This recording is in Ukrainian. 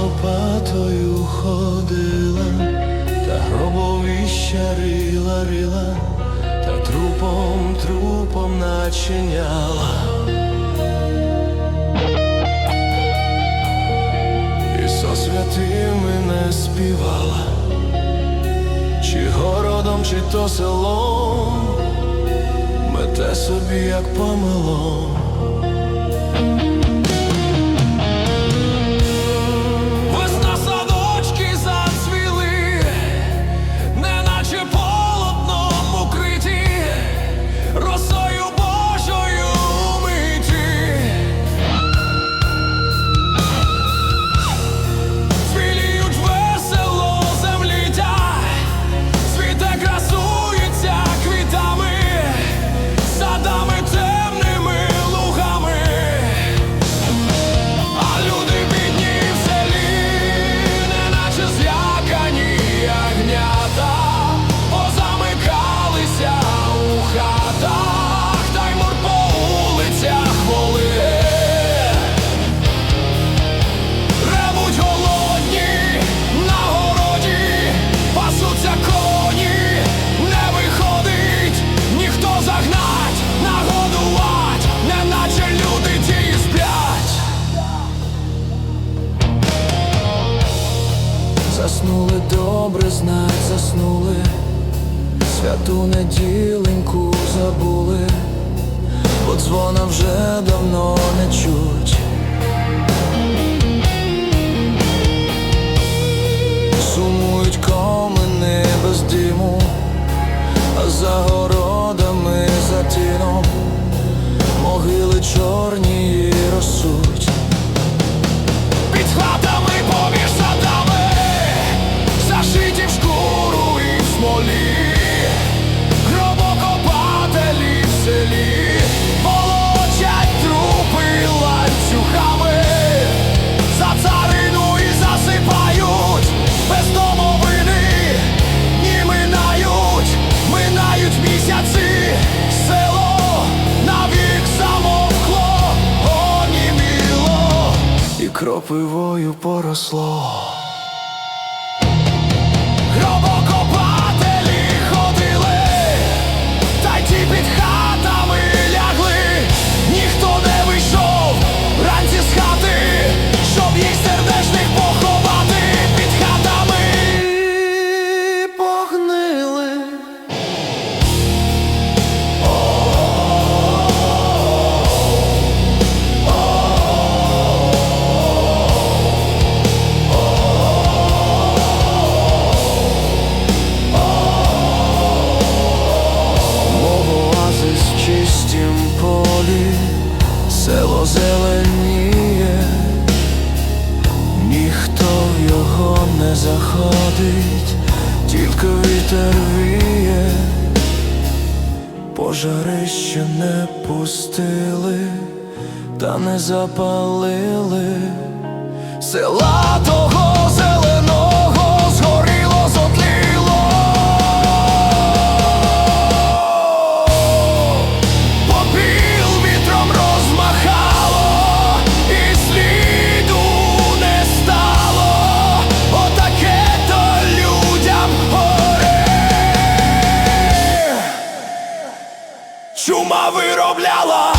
лопатою ходила, та гробовіща рила, рила, та трупом, трупом начиняла. І со святими не співала, чи городом, чи то селом, мете собі, як помилом. Добре, знать, заснули, святу неділеньку забули, бо дзвона вже давно не чуть. Сумують комини без диму, а за городами за тином могили чорні кропивою поросло. Не заходить, тільки вітер віє, пожарище не пустили, та не запалили села того. чума виробляла.